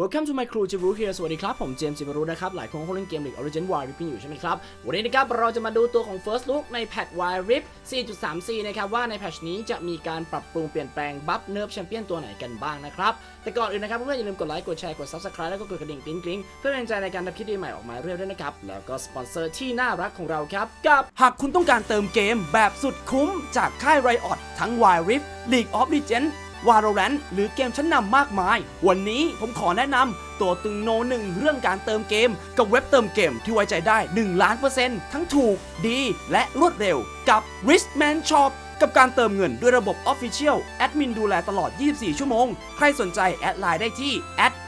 Welcome to my crew จิบรูเฮียสวัสดีครับ ผมเจมส์จิบรูนะครับ หลายคนคงเล่นเกม League Origin Wild Rift อยู่ใช่ไหมครับ วันนี้นะครับ เราจะมาดูตัวของ First Look ในแพท Wild Rift 4.34 นะครับ ว่าในแพทชนี้จะมีการปรับปรุงเปลี่ยนแปลงบัฟเนิร์ฟแชมเปี้ยนตัวไหนกันบ้างนะครับ แต่ก่อนอื่นนะครับเพื่อนๆอย่าลืมกดไลค์ กดแชร์ กด Subscribe แล้วก็กดกระดิ่งกริ๊งๆเพื่อเป็นกำลังใจในการทำคลิปใหม่ออกมาเรื่อยๆด้วยนะครับ แล้วก็สปอนเซอร์ที่น่ารักของเราครับกับหากคุณต้องการเติมเกมแบบสุดคุ้มจากค่าย Riot ทั้ง Wild Rift League of Legends Valorant หรือเกมชั้นนำมากมาย วันนี้ผมขอแนะนำตัวตึงโนหนึ่งเรื่องการเติมเกม กับเว็บเติมเกมที่ไว้ใจได้ 1 ล้านเปอร์เซ็นต์ทั้งถูกดีและรวดเร็วกับ Richman Shop กับการเติมเงินด้วยระบบ Official แอดมินดูแลตลอด 24 ชั่วโมง ใครสนใจแอดไลน์ได้ที่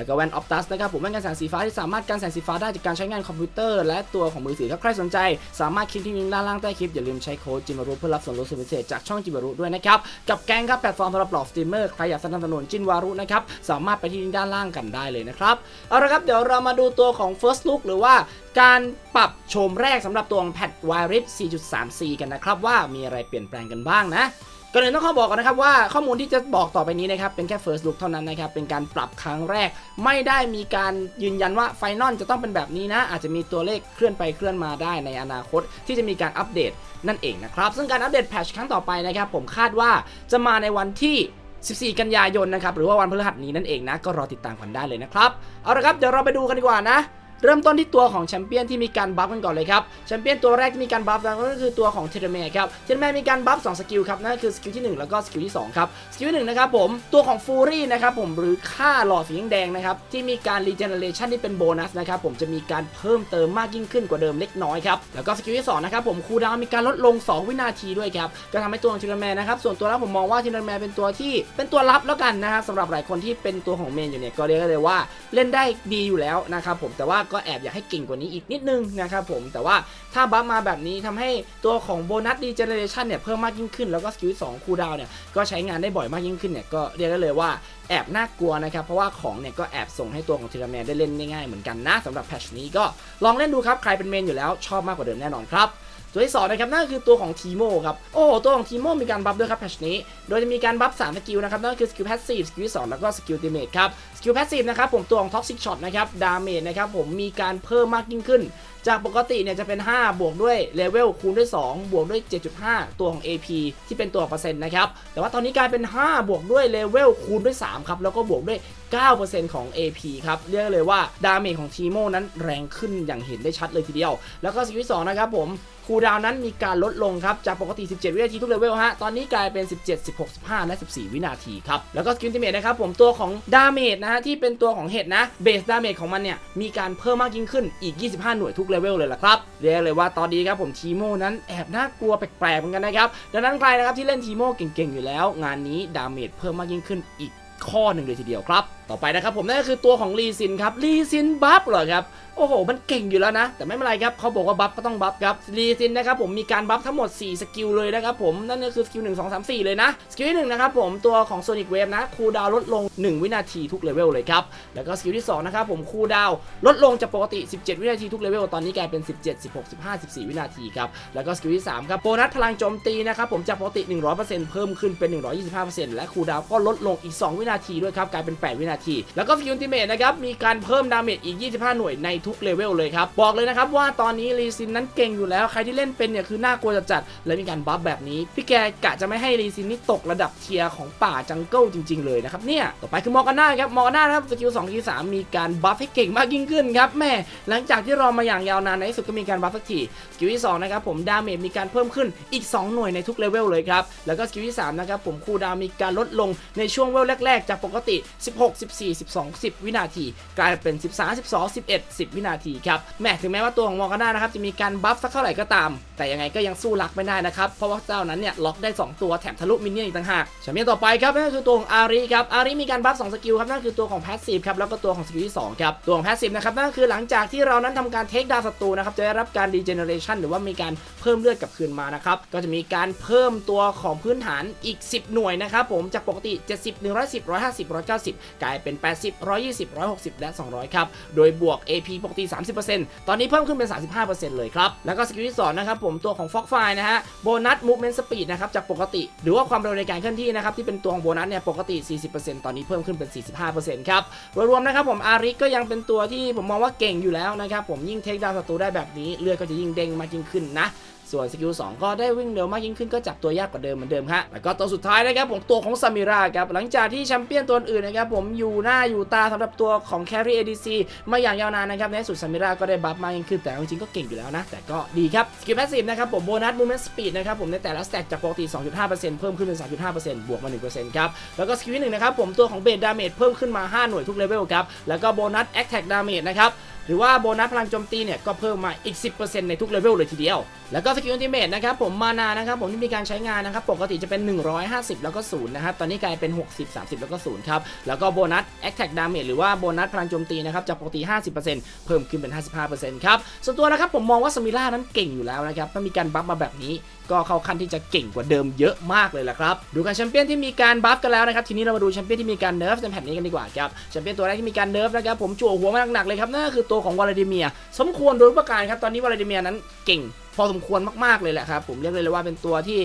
แล้วก็แว่นออ t ตัสนะครับผมแว่นกันแสงสีฟ้าที่สามารถกันแสงสีฟ้าได้จากการใช้งานคอมพิวเตอร์ และตัวของมือถือถ้าใครสนใจ สามารถคลิกที่ลิงก์ด้านล่างใต้คลิปอย่าลืมใช้โค้ดจิมารุเพื่อรับส่วนลดสุดพิเศษจากช่องจิมารุด้วยนะครับกับแกงครับแพลตฟอร์มสำหรับหลอกสตรีมเมอร์ใครอยากสนับสนุนจินวารุนะครับสามารถไปที่ลิงก์ด้านล่างกันได้เลยนะครับเอาละครับเดี๋ยวเรามาดูตัวของ first look หรือว่าการปรับโฉมแรกสำหรับตัวของแพทวายริฟ4.34 กันนะครับว่ามีอะไรเปลี่ยนแปลงกันบ้างนะ ก่อนอื่นต้องขอบอกก่อนนะครับว่าข้อมูลที่จะบอกต่อไปนี้นะครับเป็นแค่ first look เท่านั้นนะครับเป็นการปรับครั้งแรก ไม่ได้มีการยืนยันว่าไฟนอลจะต้องเป็นแบบนี้นะ อาจจะมีตัวเลขเคลื่อนไปเคลื่อนมาได้ในอนาคต ที่จะมีการอัปเดตนั่นเองนะครับซึ่งการอัปเดตแพทชครั้งต่อไปนะครับผมคาดว่าจะมาในวันที่ 14 กันยายนนะครับหรือว่าวันพฤหัสนี้นั่นเองนะก็รอติดตามกันได้เลยนะครับเอาละครับเดี๋ยวเราไปดูกันดีกว่านะ เริ่มต้นที่ตัวของแชมเปี้ยนที่มีการบัฟกันก่อนเลยครับแชมเปี้ยนตัวแรกที่มีการบัฟนั้นก็คือตัวของเทเรเมครับเทเรเมมีการบัฟ2สกิลครับนั่นคือสกิลที่ 1 แล้วก็สกิลที่2ครับสกิลที่1นะครับผมตัวของฟูรี่นะครับผมหรือค่าหลอดสีแดงนะครับที่มีการรีเจเนเรชันที่เป็นโบนัสนะครับผมจะมีการเพิ่มเติมมากยิ่งขึ้นกว่าเดิมเล็กน้อยครับแล้วก็สกิลที่2นะครับผมคูลดาวมีการลดลง 2 วินาทีด้วยครับก็ทำให้ตัวของเทเรเมนะครับส่วนตัวแล้วผมมองว่าเทเรเมเป็นตัวที่เป็นตัวรับแล้วกันนะครับสำหรับหลายคนที่เป็นตัวของเมนอยู่เนี่ยก็เรียกได้เลยว่าเล่นได้ดีอยู่แล้วนะครับผมแต่ว่าก็แอบอยากให้เก่งกว่านี้อีกนิดนึงนะครับผมแต่ว่าถ้าบัฟมาแบบนี้ทำให้ตัวของโบนัสดีเจเนเรชันเนี่ยเพิ่มมากยิ่งขึ้นแล้วก็สกิลสองคูดาวเนี่ยก็ใช้งานได้บ่อยมากยิ่งขึ้นเนี่ยก็เรียกได้เลยว่าแอบน่ากลัวนะครับ เพราะว่าของเนี่ยก็แอบส่งให้ตัวของเทเลแมนได้เล่นง่ายๆเหมือนกันนะสำหรับแพชนี้ก็ลองเล่นดูครับ ใครเป็นเมนอยู่แล้วชอบมากกว่าเดิมแน่นอนครับตัวที่สองนะครับนั่นคือตัวของทีโมครับโอ้ตัวของทีโมมีการบัฟด้วยครับแพชนี้ โดยจะมีการบัฟ3สกิลนะครับนั่นคือสกิลแพสซีฟสกิลที่2แล้วก็สกิลติเมทครับ สกิลแพสซีฟนะครับผมตัวของท็อกซิกช็อตนะครับดาเมจนะครับผมมีการเพิ่มมากยิ่งขึ้น จากปกติเนี่ยจะเป็น 5 บวกด้วยเลเวลคูณด้วย 2 บวกด้วย 7.5 ตัวของ AP ที่เป็นตัวเปอร์เซ็นต์นะครับแต่ว่าตอนนี้กลายเป็น 5 บวกด้วยเลเวลคูณด้วย3ครับแล้วก็บวกด้วย 9%ของ AP ครับเรียกเลยว่าดาเมจของทีโมนั้นแรงขึ้นอย่างเห็นได้ชัดเลยทีเดียว แล้วก็สกิลที่2นะครับผมคูดาวนั้นมีการลดลงครับ จากปกติ 17 วินาทีทุกเลเวลฮะ ตอนนี้กลายเป็น 17 16 15 และ 14 วินาทีครับ แล้วก็สกิลติเมทนะครับผมตัวของดาเมจนะฮะที่เป็นตัวของเห็ดนะเบสดาเมจของมันเนี่ยมีการเพิ่มมากยิ่งขึ้นอีก 25 หน่วยทุกเลเวลเลยล่ะครับเรียกเลยว่าตอนนี้ครับผมทีโมนั้นแอบน่ากลัวแปลกๆเหมือนกันนะครับดังนั้นใครนะครับที่เล่นทีโมเก่งๆอยู่แล้ว งานนี้ดาเมจเพิ่มมากยิ่งขึ้นอีกข้อหนึ่งเลยทีเดียวครับ ต่อไปนะครับผมนั่นก็คือตัวของลีซินครับลีซินบัฟเหรอครับโอ้โห มันเก่งอยู่แล้วนะ แต่ไม่เป็นไรครับเขาบอกว่าบัฟก็ต้องบัฟครับลีซินนะครับผมมีการบัฟทั้งหมด 4 สกิลเลยนะครับผมนั่นก็คือสกิล 1 2 3 4 เลยนะ สกิลที่1นะครับผมตัวของโซนิกเวฟนะคูลดาวลดลง 1 วินาทีทุกเลเวลเลยครับ แล้วก็สกิลที่2นะครับผมคูลดาวลดลงจากปกติ 17 วินาทีทุกเลเวลตอนนี้กลายเป็น 17 16 15 14 วินาทีครับแล้วก็สกิลที่3ครับโบนัสพลังโจมตีนะครับผมจากปกติ 100%เพิ่มขึ้นเป็น 125%และคูลดาวก็ลดลงอีก 2 วินาทีด้วยครับกลายเป็น 8 วินาทีแล้วก็ฟิวติเมตนะครับมีการเพิ่มดาเมจอีก 25 หน่วยในทุกเลเวลเลยครับบอกเลยนะครับว่าตอนนี้ลีซินนั้นเก่งอยู่แล้ว ใครที่เล่นเป็นเนี่ยคือน่ากลัวจัดๆและมีการบัฟแบบนี้ พี่แกกะจะไม่ให้ลีซินนี่ตกระดับเทียร์ของป่าจังเกิลจริง ๆ เลยนะครับเนี่ยต่อไปคือมอร์กาน่าครับมอร์กาน่านะครับสกิล2สกิล3มีการบัฟให้เก่งมากยิ่งขึ้นครับแม่หลังจากที่รอมาอย่างยาวนานในที่สุดก็มีการบัฟสักทีสกิลที่2นะครับผมดาเมจมีการเพิ่มขึ้นอีก 2 หน่วยในทุกเลเวลเลยครับแล้วก็สกิลที่3นะครับผมคูดาวมีการลดลงในช่วงเวลแรกๆจากปกติ 16 14 12 10 วินาที กลายเป็น 13 12 11 10 วินาทีครับแม้ถึงแม้ว่าตัวของมอร์กาน่านะครับจะมีการบัฟสักเท่าไหร่ก็ตาม แต่ยังไงก็ยังสู้รักไม่ได้นะครับ เพราะว่าเจ้านั้นเนี่ยล็อกได้ 2 ตัวแถมทะลุมินเนี่ยนอีกต่างหากแชมเปี้ยนต่อไปครับนั่นก็คือตัวของอารีครับอารีมีการบัฟ2สกิลครับนั่นคือตัวของแพสซีฟครับแล้วก็ตัวของสกิลที่2ครับตัวของแพสซีฟนะครับนั่นก็คือหลังจากที่เรานั้นทำการเทคดาวศัตรูนะครับจะได้รับการดีเจเนเรชันหรือว่ามีการเพิ่มเลือดกลับคืนมานะครับก็จะมีการเพิ่มตัวของพื้นฐานอีก 10 หน่วยนะครับผมจากปกติ 70 110 150 190 กลายเป็น 80 120 160 และ 200 ครับ โดยบวก AP ปกติ 30%ตอนนี้เพิ่มขึ้นเป็น 35%เลยครับ แล้วก็สกิลที่2นะครับผมตัวของ Fox f i นะฮะโบนัส Movement Speed นะครับจากปกติ หรือว่าความเร็วในการเคลื่อนที่นะครับที่เป็นตัวของโบนัสเนี่ยปกติ 40%ตอนนี้เพิ่มขึ้นเป็น 45%ครับโดยรวมนะครับผมอาริกก็ยังเป็นตัวที่ผมมองว่าเก่งอยู่แล้วนะครับผมยิ่งเทคดาวศัตรูได้แบบนี้เลือดก็จะยิ่งเด้งมากยิ่งขึ้นนะ ส่วนสกิล2ก็ได้วิ่งเร็วมากยิ่งขึ้นก็จับตัวยากกว่าเดิมเหมือนเดิมฮะแล้วก็ตัวสุดท้ายนะครับผมตัวของซามิราครับหลังจากที่แชมเปี้ยนตัวอื่นนะครับผมอยู่หน้าอยู่ตาสำหรับตัวของแครี ADC มาอย่างยาวนานนะครับในสุดซามิราก็ได้บัฟมากยิ่งขึ้นแต่จริงๆก็เก่งอยู่แล้วนะแต่ก็ดีครับสกิลแพสซีฟนะครับผมโบนัสมูเมนต์สปีดนะครับผมในแต่ละสแต็กจากปกติ 2.5%เพิ่มขึ้นเป็น 3.5%บวกมา 1%ครับแล้วก็สกิลที่หนึ่งนะครับผมตัวของเบสดาเมจเพิ่มขึ้นมา 5 หน่วยทุกเลเวลครับแล้วก็โบนัสแอคแท็กดาเมจนะครับ รือว่าโบนัสพลังโจมตีเนี่ยก็เพิ่มมาอีก 10%ในทุกเลเวลเลยทีเดียว แล้วก็สกิลอัลติเมทนะครับผมมานานะครับผมที่มีการใช้งานนะครับปกติจะเป็น 150 แล้วก็0นะครับตอนนี้กลายเป็น 60 30 แล้วก็0ครับแล้วก็โบนัส Attack Damage หรือว่าโบนัสพลังโจมตีนะครับจากปกติ 50%เพิ่มขึ้นเป็น 55%ครับส่วนตัวนะครับผมมองว่าสมิล่านั้นเก่งอยู่แล้วนะครับถ้ามีการบัฟมาแบบนี้ก็เข้าขั้นที่จะเก่งกว่าเดิมเยอะมากเลยละครับ ดูกันแชมเปี้ยนที่มีการบัฟกันแล้วนะครับ ทีนี้เรามาดูแชมเปี้ยนที่มีการเนิร์ฟในแผ่นนี้กันดีกว่าครับ แชมเปี้ยนตัวแรกที่มีการเนิร์ฟนะครับ ผมจั่วหัวมาหนักๆเลยครับ นั่นก็คือตัวของวลาดิเมียสมควรโดยประการครับตอนนี้วลาดิเมียนั้นเก่งพอสมควรมากๆเลยแหละครับผมเรียกเลยว่าเป็นตัวที่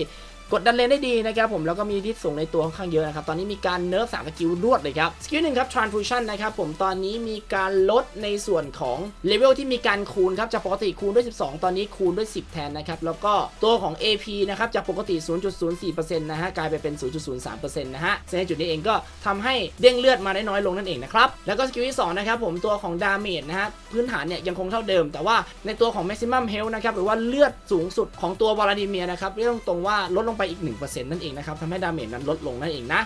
กดดันเลนได้ดีนะครับผมแล้วก็มีทิศส่งในตัวค่อนข้างเยอะนะครับตอนนี้มีการเนิร์ฟสามสกิลรวดเลยครับสกิลหนึ่งครับ transfusion นะครับผมตอนนี้มีการลดในส่วนของเลเวลที่มีการคูณครับจากปกติคูณด้วย 12 ตอนนี้คูณด้วย 10 แทนนะครับแล้วก็ตัวของ AP นะครับจากปกติ 0.04%นะฮะกลายไปเป็น 0.03%นะฮะซึ่งในจุดนี้เองก็ทำให้เด้งเลือดมาได้น้อยลงนั่นเองนะครับแล้วก็สกิลที่สองนะครับผมตัวของดาเมจนะฮะพื้นฐานเนี่ยยังคงเท่าเดิม แต่ว่าในตัวของ maximum health นะครับหรือว่าเลือดสูงสุดของตัววลาดิเมียร์นะครับเรียกตรงว่าลดลงไปอีก 1%นั่นเองนะครับทำให้ดาเมจนั้นลดลงนั่นเองนะ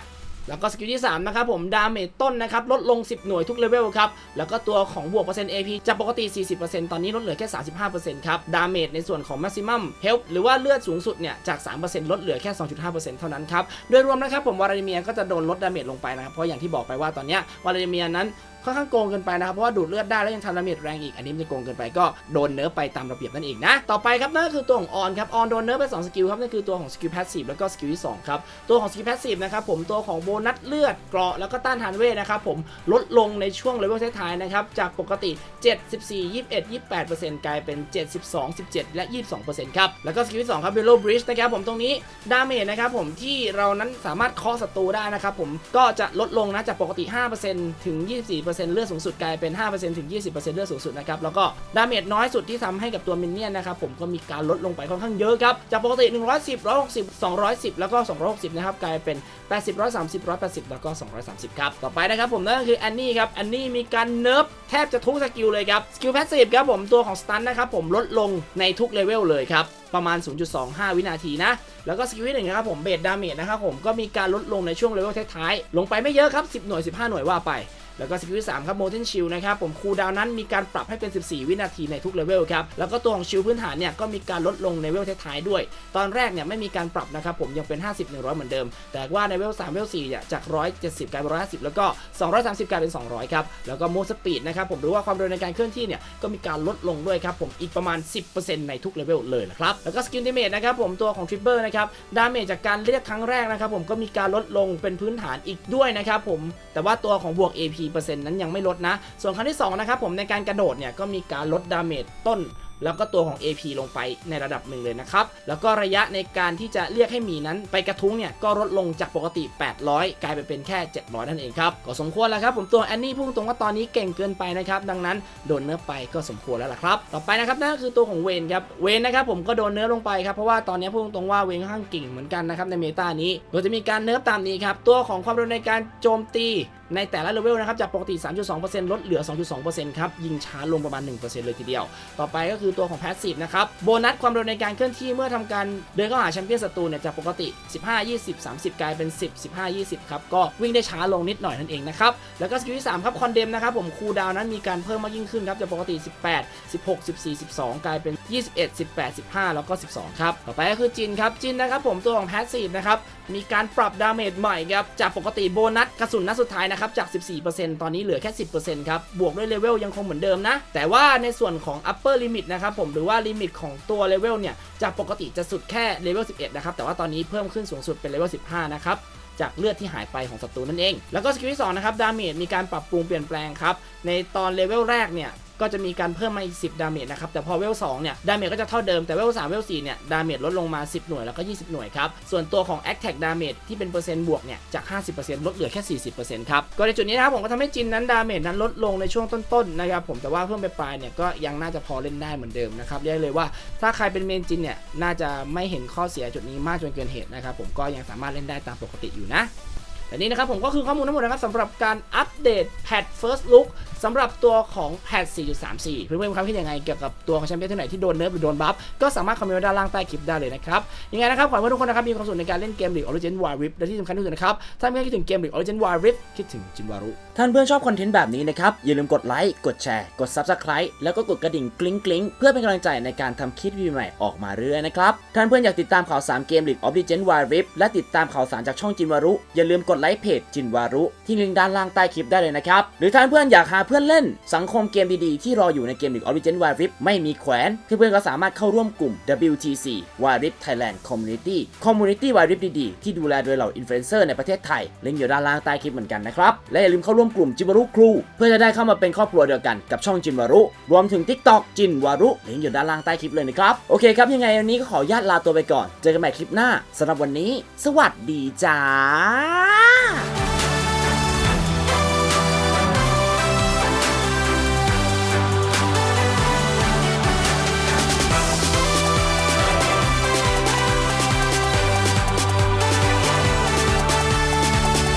แล้วก็สกิลที่ 3 นะครับผมดาเมจต้นนะครับลดลง 10 หน่วยทุกเลเวลครับ แล้วก็ตัวของบวกเปอร์เซ็นต์ AP จากปกติ 40%ตอนนี้ลดเหลือแค่ 35%ครับ ดาเมจในส่วนของ maximum health หรือว่าเลือดสูงสุดเนี่ย จาก 3%ลดเหลือแค่ 2.5%เท่านั้นครับ โดยรวมนะครับผมวาลาดิเมียก็จะโดนลดดาเมจลงไปนะครับ เพราะอย่างที่บอกไปว่าตอนเนี้ยวาลาดิเมียนั้น ค่อนข้างโกงเกินไปนะครับเพราะว่าดูดเลือดได้แล้วยังทำดาเมจแรงอีกอันนี้มันจะโกงเกินไปก็โดนเนิร์ฟไปตามระเบียบนั่นเองนะต่อไปครับนั่นก็คือตัวของออนครับออนโดนเนิร์ฟไป2สกิลครับนั่นคือตัวของสกิลแพสซีฟแล้วก็สกิลที่2ครับตัวของสกิลแพสซีฟนะครับผมตัวของโบนัสเลือดเกราะแล้วก็ต้านทานเวทนะครับผมลดลงในช่วงเลเวลท้ายๆนะครับจากปกติ 74 21 28 กลายเป็น 72 17 และ 22 ครับแล้วก็สกิลที่2ครับเบลโลบริดจ์นะครับผมตรงนี้ดาเมจนะครับผมที่เรานั้นสามารถเคาะศัตรูได้นะครับผมก็จะลดลงนะจากปกติ 5%ถึง 24%เลือดสูงสุดกลายเป็น 5%ถึง 20%เลือดสูงสุดนะครับ แล้วก็ดาเมจน้อยสุดที่ทำให้กับตัวมินเนี่ยนนะครับผมก็มีการลดลงไปค่อนข้างเยอะครับ จากปกติ 110 160 210 แล้วก็ 260 นะครับ กลายเป็น 80 130 180 แล้วก็ 230 ครับ ต่อไปนะครับผมนั่นก็คือแอนนี่ครับแอนนี่มีการเนิร์ฟแทบจะทุกสกิลเลยครับสกิลแพสซีฟครับผมตัวของสตันนะครับผมลดลงในทุกเลเวลเลยครับประมาณ 0.25 วินาทีนะ แล้วก็สกิลที่หนึ่งนะครับผมเบสดาเมจนะครับผมก็มีการลดลงในช่วงเลเวลท้ายๆลงไปไม่เยอะครับ 10 หน่วย 15 หน่วยว่าไป แล้วก็สกิลที่3ครับโมเทนชิลนะครับผมคูดาวนั้นมีการปรับให้เป็น 14 วินาทีในทุกเลเวลครับแล้วก็ตัวของชิลพื้นฐานเนี่ยก็มีการลดลงในเลเวลท้ายๆด้วย ตอนแรกเนี่ยไม่มีการปรับนะครับผมยังเป็น 50 100 เหมือนเดิม แต่ว่าในเลเวล3เลเวล4เนี่ยจาก 170 กลายเป็น 150 แล้วก็ 230 กลายเป็น 200 ครับ แล้วก็โมสปีดนะครับผมหรือว่าความเร็วในการเคลื่อนที่เนี่ยก็มีการลดลงด้วยครับผมอีกประมาณ 10%ในทุกเลเวลเลยนะครับแล้วก็สกิลดิเมจนะครับผมตัวของทริปเปอร์นะครับดาเมจจากการเรียกครั้งแรกนะครับผมก็มีการลดลงเป็นพื้นฐานอีกด้วยนะครับผมแต่ว่าตัวของบวก AP เปอร์เซ็นต์นั้นยังไม่ลดนะ ส่วนครั้งที่2นะครับผมในการกระโดดเนี่ยก็มีการลดดาเมจต้นแล้วก็ตัวของ AP ลงไปในระดับหนึ่งเลยนะครับ แล้วก็ระยะในการที่จะเรียกให้หมีนั้นไปกระทุ้งเนี่ย ก็ลดลงจากปกติ 800 กลายไปเป็นแค่ 700 นั่นเองครับ ก็สมควรแล้วครับผมตัวแอนนี่พุ่งตรงว่าตอนนี้เก่งเกินไปนะครับ ดังนั้นโดนเนื้อไปก็สมควรแล้วล่ะครับ ต่อไปนะครับนั่นก็คือตัวของเวนครับ เวนนะครับผมก็โดนเนื้อลงไปครับ เพราะว่าตอนนี้พุ่งตรงว่าเวนค่อนข้างเก่งเหมือนกันนะครับในเมตานี้โดยจะมีการเนื้อตามนี้ครับ ตัวของความเร็วในการโจมตี ในแต่ละเลเวลนะครับจากปกติ 3.2%ลดเหลือ 2.2%ครับยิงช้าลงประมาณ 1%เลยทีเดียว ต่อไปก็คือตัวของ Passive นะครับโบนัสความเร็วในการเคลื่อนที่เมื่อทำการเดินเข้าหาแชมเปี้ยนศัตรูเนี่ยจากปกติ 15 20 30 กลายเป็น 10 15 20ครับก็วิ่งได้ช้าลงนิดหน่อยนั่นเองนะครับแล้วก็สกิลที่3ครับคอนเดมนะครับผมคูลดาวน์นั้นมีการเพิ่มมากยิ่งขึ้นครับจากปกติ 18 16 14 12 กลายเป็น 21 18 15 แล้วก็ 12 ครับ ต่อไปก็คือจินครับ จินนะครับผมตัวของ Passive นะครับ มีการปรับดาเมจใหม่ครับ จากปกติโบนัสกระสุนนัดสุดท้ายนะครับ จาก 14%ตอนนี้เหลือแค่ 10%ครับ บวกด้วยเลเวลยังคงเหมือนเดิมนะ แต่ว่าในส่วนของ upper limit นะครับผมหรือว่าลิมิตของตัวเลเวลเนี่ย จากปกติจะสุดแค่เลเวล 11 นะครับ แต่ว่าตอนนี้เพิ่มขึ้นสูงสุดเป็นเลเวล 15 นะครับจากเลือดที่หายไปของศัตรูนั่นเอง แล้วก็สกิลที่2นะครับ ดาเมจมีการปรับปรุงเปลี่ยนแปลงครับ ในตอนเลเวลแรกเนี่ย ก็จะมีการเพิ่มมาอีก 10 ดาเมจนะครับ แต่พอเวล2เนี่ย ดาเมจก็จะเท่าเดิม แต่เวล3เวล4เนี่ย ดาเมจลดลงมา 10 หน่วย แล้วก็ 20 หน่วยครับ ส่วนตัวของ Attack Damage ที่เป็นเปอร์เซ็นต์บวกเนี่ย จาก 50%ลดเหลือแค่ 40%ครับ ก็ในจุดนี้นะครับผมก็ทำให้จินนั้นดาเมจนั้นลดลงในช่วงต้นๆนะครับผม แต่ว่าเพิ่มไปปลายเนี่ยก็ยังน่าจะพอเล่นได้เหมือนเดิมนะครับเรียกเลยว่าถ้าใครเป็นเมนจินเนี่ยน่าจะไม่เห็นข้อเสียจุดนี้มากจนเกินเหตุนะครับผมก็ยังสามารถเล่นได้ตามปกติอยู่นะ และนี่นะครับผมก็คือข้อมูลทั้งหมดนะครับสำหรับการอัปเดตแพท First Look สำหรับตัวของแพท 4.34 เพื่อนๆความคิดยังไงเกี่ยวกับตัวของแชมเปี้ยนที่ไหนที่โดนเนิร์ฟหรือโดนบัฟก็สามารถคอมเมนต์ด้านล่างใต้คลิปได้เลยนะครับยังไงนะครับขอให้ทุกคนนะครับมีความสุขในการเล่นเกม League Origin Wild Rift และที่สำคัญที่สุดนะครับถ้าไม่คิดถึงเกม League Origin Wild Rift คิดถึงจินวารุท่านเพื่อนชอบคอนเทนต์แบบนี้นะครับอย่าลืมกดไลค์กดแชร์กด Subscribe แล้วก็กดกระดิ่งกริ๊งกริ๊งเพื่อเป็นกำลังใจในการทำคลิปวิดีโอใหม่ออกมาเรื่อยนะครับท่านเพื่อนอยากติดตามข่าวสารเกม League of Legends Wild Rift และติดตามข่าวสารจากช่องจินวารุอย่าลืมกดไลค์เพจจินวารุ ที่ลิงก์ด้านล่างใต้คลิปได้เลยนะครับ หรือท่านเพื่อนอยากหาเพื่อนเล่น สังคมเกมดีๆ ที่รออยู่ในเกม League of Legends Wild Rift ไม่มีแขวน เพื่อนๆก็สามารถเข้าร่วมกลุ่ม WTC Wild Rift Thailand Community Community Wild Rift ดีๆ ที่ดูแลโดยเหล่าอินฟลูเอนเซอร์ในประเทศไทยลิงก์อยู่ด้านล่างใต้คลิปเหมือนกันนะครับและอย่าลืมเข้าร่วมกลุ่มจินวารุครู เพื่อจะได้เข้ามาเป็นครอบครัวเดียวกันกับช่องจินวารุรวมถึง TikTok จินวารุลิงก์อยู่ด้านล่างใต้คลิปเลยนะครับโอเคครับยังไงวันนี้ก็ขออนุญาตลาตัวไปก่อน เจอกันใหม่คลิปหน้าสำหรับวันนี้ สวัสดีจ้าค่ะ